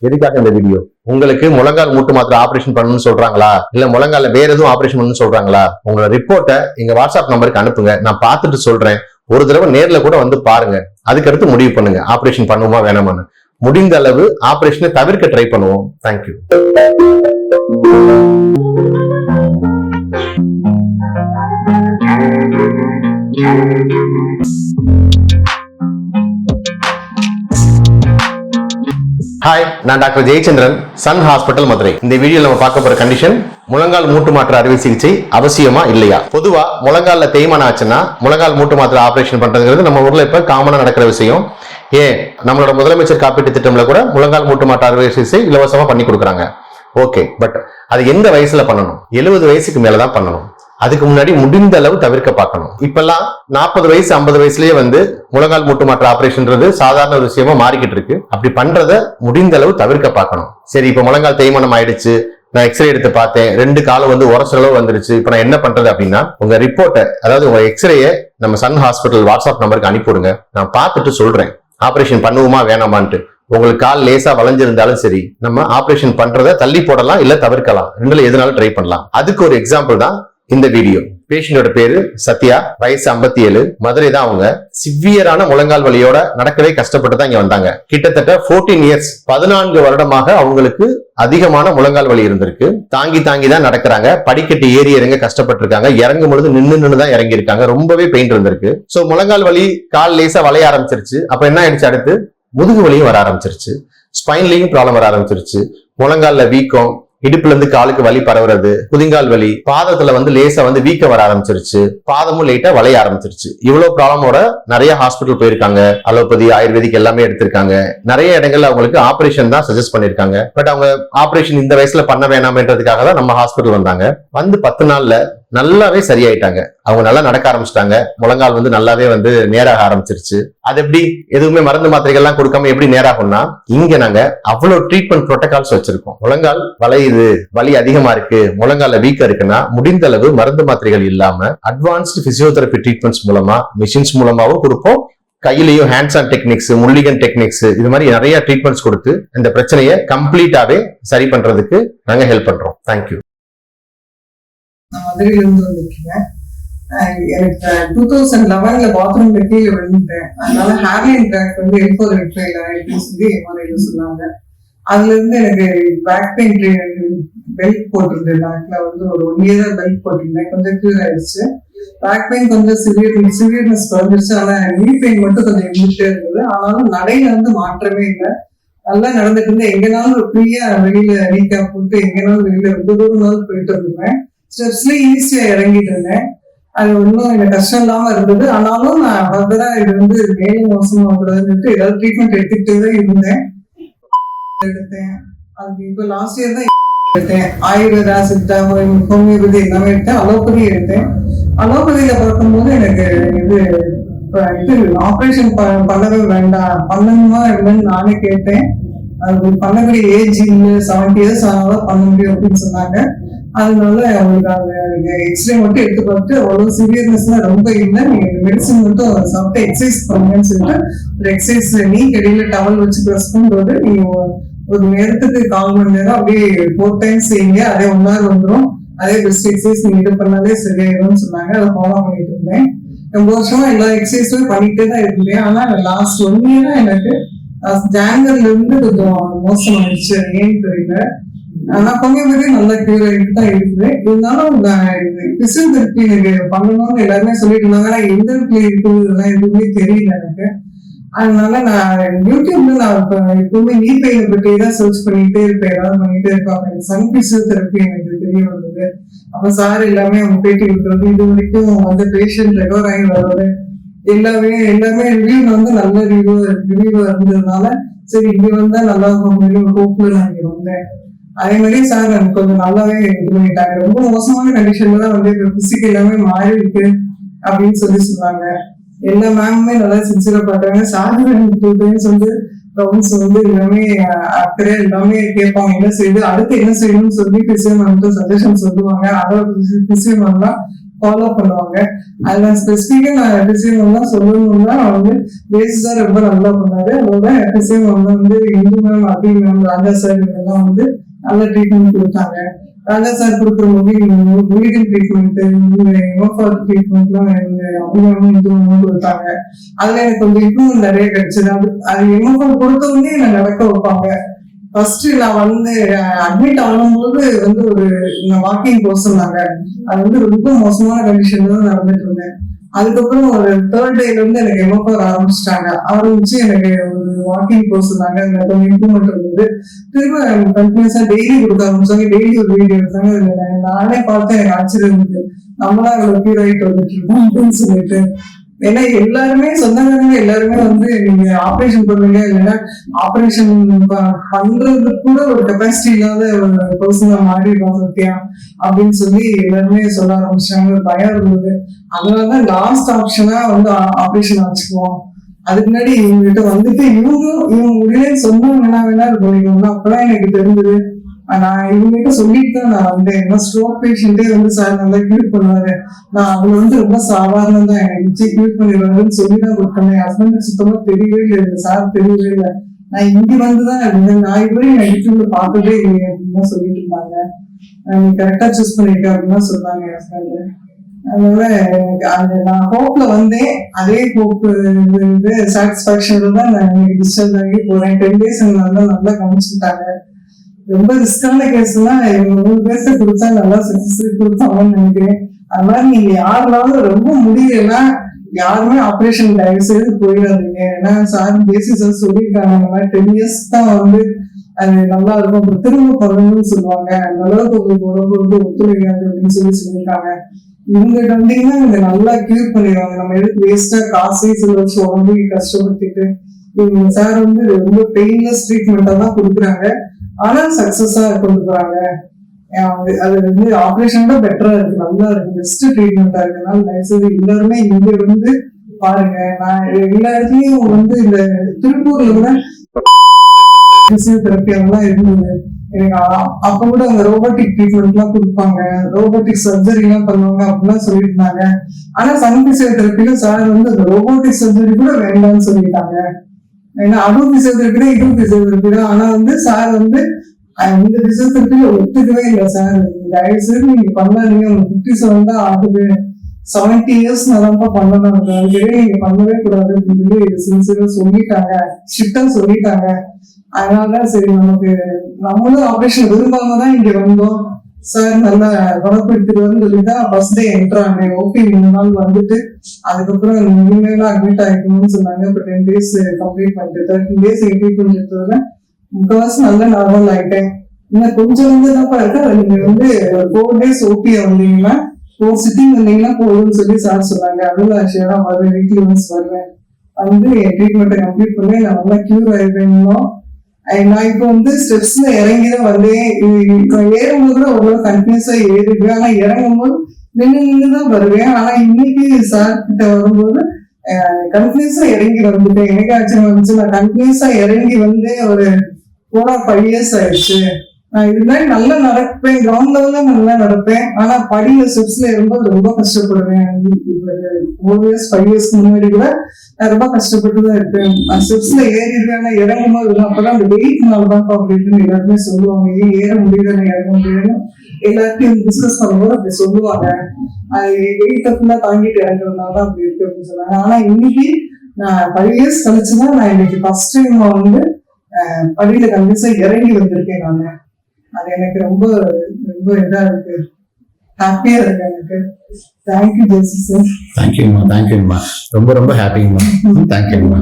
எதுக்காக இந்த வீடியோ உங்களுக்கு முழங்கால் மூட்டு மாத்திரை ஆபரேஷன் பண்ணணும்னு சொல்றாங்களா? இல்ல முழங்கால வேற எதுவும் ஆபரேஷன் பண்ணணும்னு சொல்றாங்களா? உங்களோட ரிப்போர்ட்டை எங்க வாட்ஸ்அப் நம்பருக்கு அனுப்புங்க. நான் பார்த்துட்டு சொல்றேன். ஒரு தடவை நேர்ல கூட வந்து பாருங்க. அதுக்கடுத்து முடிவு பண்ணுங்க. ஆபரேஷன் பண்ணுவோமா வேணாமான்னு. முடிந்த அளவு ஆபரேஷனை தவிர்க்க ட்ரை பண்ணுவோம். தேங்க்யூ நான் doctor Jayachandran Sun hospital Madurai. இந்த வீடியோ நம்ம பார்க்க போற கண்டிஷன் முழங்கால் மூட்டு மாற்று அறுவை சிகிச்சை அவசியமா இல்லையா? பொதுவா முழங்கால தேய்மானம் ஆச்சுன்னா முழங்கால் மூட்டு மாற்று ஆபரேஷன் பண்றதுங்கிறது நம்ம ஊர்ல இப்ப காமனா நடக்கிற விஷயம். ஏன்? நம்மளோட முதலமைச்சர் காப்பீட்டு திட்டம்ல கூட முழங்கால் மூட்டு மாற்று அறுவை சிகிச்சை இலவசமா பண்ணி கொடுக்குறாங்க. ஓகே பட் அது எந்த வயசுல பண்ணணும்? எழுபது வயசுக்கு மேலதான் பண்ணணும். அதுக்கு முன்னாடி முடிந்த அளவு தவிர்க்க பார்க்கணும். இப்பெல்லாம் நாற்பது வயசு ஐம்பது வயசுலயே வந்து முழங்கால் மூட்டு மாற்ற ஆபரேஷன்ன்றது சாதாரண ஒரு விஷயமா மாறிக்கிட்டு இருக்கு. அப்படி பண்றத முடிந்த அளவு தவிர்க்க பார்க்கணும். சரி இப்ப முழங்கால் தேய்மானம் ஆயிடுச்சு. நான் எக்ஸ்ரே எடுத்து பார்த்தேன். ரெண்டு காலம் வந்து உரசளவு வந்துருச்சு. இப்போ நான் என்ன பண்றது அப்படின்னா உங்க ரிப்போர்ட்டை அதாவது உங்க எக்ஸ்ரேயை நம்ம சன் ஹாஸ்பிட்டல் வாட்ஸ்அப் நம்பருக்கு அனுப்பிவிடுங்க. நான் பார்த்துட்டு சொல்றேன். ஆபரேஷன் பண்ணுவோமா வேணாமான்ட்டு. உங்களுக்கு கால் லேசா வளைஞ்சிருந்தாலும் சரி நம்ம ஆபரேஷன் பண்றதை தள்ளி போடலாம் இல்ல தவிர்க்கலாம். ரெண்டுல எதுனாலும் ட்ரை பண்ணலாம். அதுக்கு ஒரு எக்ஸாம்பிள் தான் இந்த வீடியோ. பேஷண்டோட பேரு சத்யா. வயசு 57 ஏழு மதுரை தான் அவங்க. சிவியரான முழங்கால் வலியோட நடக்கவே கஷ்டப்பட்டு தான் இங்க வந்தாங்க. கிட்டத்தட்ட 14 இயர்ஸ் பதினான்கு வருடமாக அவங்களுக்கு அதிகமான முழங்கால் வலி இருந்திருக்கு. தாங்கி தாங்கி தான் நடக்கிறாங்க. படிக்கட்டு ஏறி இறங்க கஷ்டப்பட்டிருக்காங்க. இறங்கும் பொழுது நின்று நின்று தான் இறங்கி இருக்காங்க ரொம்பவே பெயின் இருந்திருக்கு. சோ முழங்கால் வலி கால் லேசா வளைய ஆரம்பிச்சிருச்சு. அப்ப என்ன ஆயிடுச்சு அடுத்து? முதுகு வலியும் வர ஆரம்பிச்சிருச்சு. ஸ்பைன்லயும் ப்ராப்ளம் வர ஆரம்பிச்சிருச்சு. முழங்கால்ல வீக்கம் இடுப்புல இருந்து காலுக்கு வலி பரவுறது குதிங்கால் வலி பாதத்துல வந்து லேசா வந்து வீக்க வர ஆரம்பிச்சிருச்சு. பாதமும் லைட்டா வளைய ஆரம்பிச்சிருச்சு. இவ்வளவு ப்ராப்ளமோட நிறைய ஹாஸ்பிட்டல் போயிருக்காங்க. அலோபதி ஆயுர்வேதிக் எல்லாமே எடுத்திருக்காங்க. நிறைய இடங்கள்ல அவங்களுக்கு ஆபரேஷன் தான் சஜஸ்ட் பண்ணிருக்காங்க பட் அவங்க ஆபரேஷன் இந்த வயசுல பண்ண வேணாமன்றதுக்காக தான் நம்ம ஹாஸ்பிட்டல் வந்தாங்க. வந்து பத்து நாள்ல நல்லாவே சரியாயிட்டாங்க. அவங்க நல்லா நடக்க ஆரம்பிச்சிட்டாங்க. முழங்கால் வந்து நல்லாவே வந்து நேராக ஆரம்பிச்சிருச்சு. அது எப்படி? எதுவுமே மருந்து மாத்திரைகள்லாம் கொடுக்காம எப்படி நேராகும்னா இங்க நாங்க அவ்வளவு ட்ரீட்மெண்ட் ப்ரோட்டோகால்ஸ் வச்சிருக்கோம். முழங்கால் வளையுது வலி அதிகமா இருக்கு. முழங்கால வீக்கா இருக்குன்னா முடிந்த அளவு மருந்து மாத்திரைகள் இல்லாம அட்வான்ஸ்டு பிசியோதெரபி ட்ரீட்மெண்ட்ஸ் மூலமா மிஷின்ஸ் மூலமாவும் கொடுப்போம். கையிலையும் hands on techniques Mulligan techniques இது மாதிரி நிறைய ட்ரீட்மெண்ட்ஸ் கொடுத்து இந்த பிரச்சனையை கம்ப்ளீட்டாவே சரி பண்றதுக்கு நாங்க ஹெல்ப் பண்றோம். தேங்க்யூ நான் மதுரையிலிருந்து வந்திருக்கேன். எனக்கு டூ தௌசண்ட் லெவன்ல பாத்ரூம்ல கீழே விழுந்துட்டேன் அதனால ஹேர்லைன் பேக் வந்து எல்போர் ரெட்ரைல அப்படின்னு சொல்லி எம்ஆர்ஐல சொன்னாங்க. அதுல இருந்து எனக்கு பேக் பெயின் பெல்ட் போட்டிருந்தேன். பேக்ல வந்து ஒரு ஒன் இயரா பெல்ட் போட்டிருந்தேன். கொஞ்சம் கியூர் ஆயிடுச்சு. பேக் பெயின் கொஞ்சம் சிவியர் சிவியர்னஸ் குறைஞ்சிருச்சு. ஆனா நீ பெயின் மட்டும் கொஞ்சம் இருந்துட்டே இருந்தது. ஆனாலும் நடையில வந்து மாற்றமே இல்லை. நல்லா நடந்துட்டு இருந்தேன். எங்கனாலும் ஃப்ரீயா வெளியில ரீக்கா போட்டு எங்கனாலும் வெளியில ரொம்ப தூரம்னாலும் போயிட்டு இருந்தேன் ஸ்டெப்ஸ்ல ஈஸியா இறங்கிட்டு இருந்தேன் அது ஒன்றும் எனக்கு கஷ்டம் இல்லாம இருந்தது. ஆனாலும் நான் ஃபர்தரா இது வந்து மேலும் மோசமா கூடாதுன்னுட்டு ஏதாவது ட்ரீட்மெண்ட் எடுத்துக்கிட்டே தான் இருந்தேன். எடுத்தேன். அதுக்கு இப்போ லாஸ்ட் இயர் தான் எடுத்தேன். ஆயுர்வேதா சித்தா ஹோமியோபதி எல்லாமே எடுத்தேன். அலோபதி எடுத்தேன். அலோபதியில பார்க்கும்போது எனக்கு இது இது ஆப்ரேஷன் பண்ணவே வேண்டாம். பண்ணணுமா இல்லைன்னு நானே கேட்டேன். அது பண்ணக்கூடிய ஏஜ் இல்லை செவன்டி இயர்ஸ் ஆனாலும் பண்ண முடியும் அப்படின்னு சொன்னாங்க. அதனால அவங்களுக்கு அந்த எக்ஸ்ரே மட்டும் எடுத்து பார்த்து அவ்வளவு சிவியர்னஸ்லாம் ரொம்ப இல்லை. நீங்க மெடிசன் மட்டும் சாப்பிட்டு எக்ஸசைஸ் பண்ணுங்கன்னு சொல்லிட்டு ஒரு எக்ஸசைஸ் நீ கடியில டவல் வச்சு ப்ரெஸ் பண்ணும்போது நீங்க ஒரு- நேரத்துக்கு கால் மணி நேரம் அப்படியே ஃபோர் டைம்ஸ் செய்யுங்க. அதே ஒன் ஹவர் வந்துடும் அதே பெஸ்ட் எக்ஸசைஸ் நீங்க இது பண்ணாலே சரியாயிரும்னு சொன்னாங்க. அதை ஃபாலோ பண்ணிட்டு இருந்தேன். ரொம்ப வருஷமா எல்லா எக்ஸசைஸும் பண்ணிட்டே தான் இருந்தேன். ஆனா லாஸ்ட் ஒன் இயரா எனக்கு ஜாங்கர்ல இருந்து கொஞ்சம் மோசமாயிடுச்சு. ஏன்னு தெரியல. ஆனா ஹோமியோபதி நல்ல கியூர் ஆகிட்டு தான் இருக்குது இருந்தாலும் பிசியோதெரப்பி எனக்கு பண்ணணும்னு எல்லாருமே சொல்லிட்டு இருந்தாங்க ஆனா எந்த இடத்துல இருக்குது எதுவுமே தெரியல எனக்கு. அதனால நான் யூடியூப்ல நான் இப்போ எப்பவுமே நீ பெயினை பற்றி தான் சர்ச் பண்ணிட்டே இருப்பேன். ஏதாவது பண்ணிட்டே இருப்பேன். அப்ப எனக்கு சன் பிசியோதெரப்பி எனக்கு தெரிய வந்தது. அப்ப சார் எல்லாமே அவங்க பேட்டி கொடுக்குறது இது வரைக்கும் வந்து பேஷண்ட் ரெக்கவர் ஆகி வர்றது. எல்லாமே எல்லாமே ரிவ்யூ வந்து நல்ல ரிவ்யூ ரிவ்யூ இருந்ததுனால சரி இங்க வந்தா நல்லா இருக்கும் ஹோப்ல நான் இங்க வந்தேன். அதே மாதிரி சார் எனக்கு கொஞ்சம் நல்லாவே இது பண்ணிட்டாங்க. ரொம்ப மோசமான கண்டிஷன்ல தான் வந்து பிசிக் எல்லாமே மாறி இருக்கு அப்படின்னு சொல்லி சொன்னாங்க. எல்லா மேமுமே நல்லா சின்சியரா பார்த்தாங்க சார் டூ டைம்ஸ் வந்து ரவுண்ட்ஸ் வந்து எல்லாமே அக்கறையா அக்கறை எல்லாமே கேட்பாங்க. என்ன செய்யுது? அடுத்து என்ன செய்யணும்னு சொல்லி பிசிஎம் மேம்கிட்ட சஜஷன் சொல்லுவாங்க. அதை பிசிஎம் மேம்லாம் ஃபாலோ பண்ணுவாங்க. அது நான் ஸ்பெசிஃபிக்கா நான் டிசைன் தான் சொல்லணும்னா நான் வந்து தான் ரொம்ப நல்லா பண்ணாரு. அதோட டிசைன் வந்து Indhu ma'am Abi ma'am Raja sir இதெல்லாம் வந்து நல்ல ட்ரீட்மெண்ட் கொடுத்தாங்க. ராஜா சார் கொடுக்குற மொழி மெடிக்கல் ட்ரீட்மெண்ட் எமோஃபார் ட்ரீட்மெண்ட்லாம் அபிமானம் இந்து கொடுத்தாங்க. அதுல எனக்கு கொஞ்சம் இம்ப்ரூவ்மெண்ட் நிறைய கிடைச்சது. அது அது எமோஃபார் கொடுத்தவொடனே என்னை நடக்க வைப்பாங்க? ஃபர்ஸ்ட் நான் வந்து அட்மிட் ஆகும்போது வந்து ஒரு வாக்கிங் போக சொன்னாங்க. அது வந்து ரொம்ப மோசமான கண்டிஷன்ல தான் நடந்துட்டு இருந்தேன். அதுக்கப்புறம் ஒரு தேர்ட் டேல இருந்து எனக்கு எமோஃபார் ஆரம்பிச்சிட்டாங்க. ஆரம்பிச்சு எனக்கு ஒரு வாக்கிங் போக சொன்னாங்க. அதுல கொஞ்சம் இம்ப்ரூவ்மெண்ட் இருந்தது. திரும்ப கண்டினியூஸா டெய்லி கொடுக்க ஆரம்பிச்சாங்க. டெய்லி ஒரு வீடியோ எடுத்தாங்க. அதுல நானே பார்த்து எனக்கு ஆச்சரியம் இருந்தது. நம்மளா இவ்வளவு பியூர் ஆயிட்டு வந்துட்டு இருக்கோம் அப்படின்னு சொல்லிட்டு. ஏன்னா எல்லாருமே சொந்தக்காரங்க எல்லாருமே வந்து நீங்க ஆப்ரேஷன் பண்ணுங்க இல்லைன்னா ஆப்ரேஷன் பண்றது கூட ஒரு கெப்பாசிட்டி இல்லாத ஒரு பர்சனா மாறிடுவாங்க சத்யா அப்படின்னு சொல்லி எல்லாருமே சொல்ல ஆரம்பிச்சாங்க பயம் இருந்தது. அதனாலதான் லாஸ்ட் ஆப்ஷனா வந்து ஆப்ரேஷன் வச்சுக்குவோம் அதுக்கு முன்னாடி இவங்ககிட்ட வந்துட்டு இவங்க இவங்க முடியலன்னு சொன்னா வேணா வேணா இருக்கும் இவங்க அப்பதான் எனக்கு தெரிஞ்சது நான் இவங்ககிட்ட சொல்லிட்டு தான் நான் வந்தேன். ஏன்னா ஸ்ட்ரோக் பேஷண்டே வந்து சார் நல்லா க்யூர் பண்ணுவாரு. நான் அவங்க வந்து ரொம்ப சாதாரணம் தான் எனக்கு க்யூர் பண்ணிடுவாங்கன்னு சொல்லி தான் கொடுத்தேன் என் ஹஸ்பண்டுக்கு சுத்தமா தெரியவே இல்லை. சார் தெரியவே இல்லை. நான் இங்க வந்துதான் இருந்தேன். நான் இதுவரை என் யூடியூப்ல பார்த்ததே இல்லை அப்படின்னு தான் சொல்லிட்டு இருந்தாங்க. நீ கரெக்டா சூஸ் பண்ணிருக்க அப்படின்னு தான் சொன்னாங்க என் ஹஸ்பண்ட் அதனால எனக்கு அந்த நான் ஹோப்ல வந்தேன். அதே ஹோப் இது தான் நான் டிஸ்டர்ப் ஆகி போறேன். டென் டேஸ் நல்லா நல்லா கவனிச்சுட்டாங்க ரொம்ப ரிஸ்கான கேஸ்னா எல்லாம் மூணு பேர்த்த கொடுத்தா நல்லா சக்சஸ் கொடுத்தாங்கன்னு நினைக்கிறேன். அதனால நீங்க யாருனாலும் ரொம்ப முடியலன்னா யாருமே ஆப்ரேஷன் தயவு செய்து போயிடாதீங்க. ஏன்னா சார் பேசிஸ் சொல்லியிருக்காங்க இந்த மாதிரி டென் இயர்ஸ் தான் வந்து அது நல்லா இருக்கும். அப்புறம் திரும்ப பண்ணணும்னு சொல்லுவாங்க. அந்த அளவுக்கு உங்களுக்கு உடம்பு வந்து ஒத்துழைக்காது அப்படின்னு சொல்லி சொல்லியிருக்காங்க. இவங்க வந்தீங்கன்னா இதை நல்லா கியூர் பண்ணிடுவாங்க. நம்ம எதுக்கு வேஸ்டா காசே சில வச்சு உடம்பு கஷ்டப்படுத்திட்டு சார் வந்து ரொம்ப பெயின்லெஸ் ட்ரீட்மெண்டா தான் கொடுக்குறாங்க. ஆனா சக்சஸா கொண்டு போறாங்க அது- வந்து ஆப்ரேஷன் தான் பெட்டரா இருக்கு. நல்லா இருக்கு. பெஸ்ட் ட்ரீட்மெண்டா இருக்கனால தயவுசெய்து எல்லாருமே இங்க வந்து பாருங்க. நான் எல்லா இடத்துலயும் வந்து இந்த திருப்பூர்ல கூட பிசியோதெரப்பி அதெல்லாம் இருந்தது. எனக்கு அப்ப கூட அந்த ரோபோட்டிக் ட்ரீட்மெண்ட் எல்லாம் கொடுப்பாங்க. ரோபோட்டிக் சர்ஜரி எல்லாம் பண்ணுவாங்க அப்படிலாம் சொல்லிட்டு இருந்தாங்க ஆனா சன் பிசியோதெரப்பில சார் வந்து அந்த ரோபோட்டிக் சர்ஜரி கூட வேண்டாம்னு சொல்லிட்டாங்க. ஏன்னா அதுவும் பிசியோதெரப்பி தான் இதுவும் பிசியோதெரப்பி தான் ஆனா வந்து சார் வந்து இந்த இந்த பிசியோதெரப்பில ஒத்துக்கவே இல்லை சார் தயவு செய்து நீங்க பண்ணாதீங்க. உங்க ஃபிஃப்டி செவன் தான் ஆகுது செவன்டி இயர்ஸ் நல்லாப்பா பண்ணணும் அதுக்கே நீங்க பண்ணவே கூடாது. அப்படின்னு சொல்லி சின்சியரா சொல்லிட்டாங்க. ஸ்ட்ரிக்டா சொல்லிட்டாங்க. அதனாலதான் சரி நமக்கு நம்மளும் ஆப்ரேஷன் விரும்பாம தான் இங்க வந்தோம். சார் நல்லா குணப்படுத்திட்டு வந்து தான் ஃபர்ஸ்ட் டே என்ட்ரு ஆனேன். ஓகே மூணு நாள் வந்துட்டு அதுக்கப்புறம் இனிமேலாம் அட்மிட் ஆகிக்கணும்னு சொன்னாங்க. இப்போ டென் டேஸ் கம்ப்ளீட் பண்ணிட்டு தேர்ட்டின் டேஸ் எட்மிட் பண்ணிட்டு முக்கவாசி நல்லா நார்மல் ஆயிட்டேன். இன்னும் கொஞ்சம் வந்து தான் இருக்கா நீங்க வந்து ஃபோர் டேஸ் ஓபி வந்தீங்கன்னா ஃபோர் சிட்டிங் வந்தீங்கன்னா போதும்னு சொல்லி சார் சொன்னாங்க. அதுல ஷேரா வருவேன் வீக்லி ஒன்ஸ் வருவேன். வந்து என் ட்ரீட்மெண்ட்டை கம்ப்ளீட் பண்ணி நான் நல்லா கியூர் ஆயிருவேன் நான் இப்போ வந்து ஸ்டெப்ஸ்ல இறங்கி தான் வந்தேன். இப்போ ஏறும்போது கூட அவ்வளோ கண்டினியூஸா ஏறிடுவேன். ஆனா இறங்கும்போது நின்று நின்று தான் வருவேன். ஆனா இன்னைக்கு சார் கிட்ட வரும்போது கண்டினியூஸா இறங்கி வந்துட்டேன். எனக்கு ஆச்சரியம் வந்துச்சு நான் கண்டினியூஸா இறங்கி வந்து ஒரு போனா ஃபைவ் இயர்ஸ் ஆயிடுச்சு. நான் இது மாதிரி நல்லா நடப்பேன். கிரவுண்ட் லெவல்ல நல்லா நடப்பேன். ஆனா படியில ஸ்டெப்ஸ்ல இருக்கும்போது ரொம்ப கஷ்டப்படுவேன். ஃபோர் இயர்ஸ் ஃபைவ் இயர்ஸ்க்கு முன்னாடி கூட நான் ரொம்ப கஷ்டப்பட்டு தான் இருக்கேன் ஸ்டெப்ஸ்ல ஏறிடுவேன். இறங்கும் போது அப்பதான் அந்த வெயிட்னால தான் அப்படின்னு எல்லாருமே சொல்லுவாங்க ஏன் ஏற முடியல இறங்க முடியல எல்லாத்தையும் டிஸ்கஸ் பண்ணும்போது அப்படி சொல்லுவாங்க. வெயிட்ட ஃபுல்லா தாங்கிட்டு இறங்குறதுனால தான் அப்படி இருக்கு அப்படின்னு சொன்னாங்க ஆனா இன்னைக்கு நான் ஃபைவ் இயர்ஸ் கழிச்சுதான் நான் இன்னைக்கு ஃபர்ஸ்ட் டைம் வந்து படியில கண்டிப்பா இறங்கி வந்திருக்கேன் நான். அது எனக்கு ரொம்ப ரொம்ப இதா இருக்கு. ஹாப்பியா இருக்கு எனக்கு. தேங்க்யூ ஜெசி சார் தேங்க்யூம்மா தேங்க்யூம்மா ரொம்ப ரொம்ப ஹாப்பிங்கம்மா தேங்க்யூம்மா